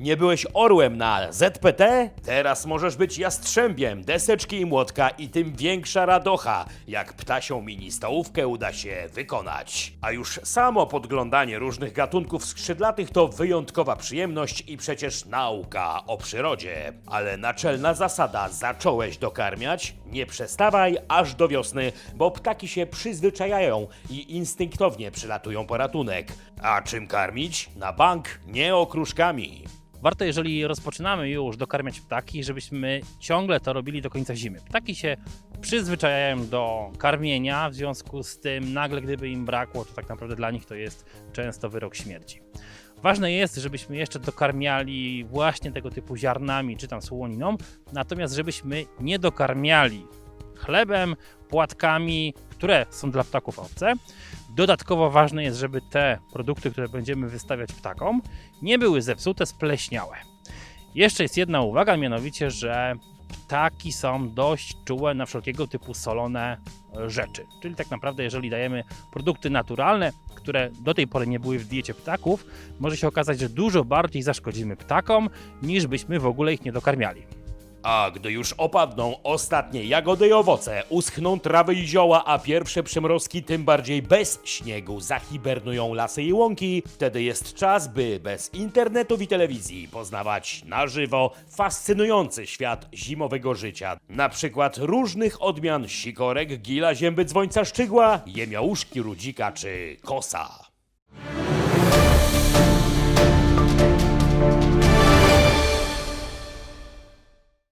Nie byłeś orłem na ZPT? Teraz możesz być jastrzębiem, deseczki i młotka i tym większa radocha, jak ptasią mini stołówkę uda się wykonać. A już samo podglądanie różnych gatunków skrzydlatych to wyjątkowa przyjemność i przecież nauka o przyrodzie. Ale naczelna zasada zacząłeś dokarmiać? Nie przestawaj aż do wiosny, bo ptaki się przyzwyczajają i instynktownie przylatują po ratunek. A czym karmić? Na bank, nie okruszkami. Warto, jeżeli rozpoczynamy już dokarmiać ptaki, żebyśmy ciągle to robili do końca zimy. Ptaki się przyzwyczajają do karmienia, w związku z tym nagle gdyby im brakło, to tak naprawdę dla nich to jest często wyrok śmierci. Ważne jest, żebyśmy jeszcze dokarmiali właśnie tego typu ziarnami czy tam słoniną, natomiast żebyśmy nie dokarmiali chlebem, płatkami, które są dla ptaków obce. Dodatkowo ważne jest, żeby te produkty, które będziemy wystawiać ptakom, nie były zepsute, spleśniałe. Jeszcze jest jedna uwaga, mianowicie, że ptaki są dość czułe na wszelkiego typu solone rzeczy. Czyli tak naprawdę, jeżeli dajemy produkty naturalne, które do tej pory nie były w diecie ptaków, może się okazać, że dużo bardziej zaszkodzimy ptakom, niż byśmy w ogóle ich nie dokarmiali. A gdy już opadną ostatnie jagody i owoce, uschną trawy i zioła, a pierwsze przymrozki tym bardziej bez śniegu zahibernują lasy i łąki, wtedy jest czas, by bez internetów i telewizji poznawać na żywo fascynujący świat zimowego życia. Na przykład różnych odmian sikorek, gila, zięby, dzwońca, szczygła, jemiałuszki, rudzika czy kosa.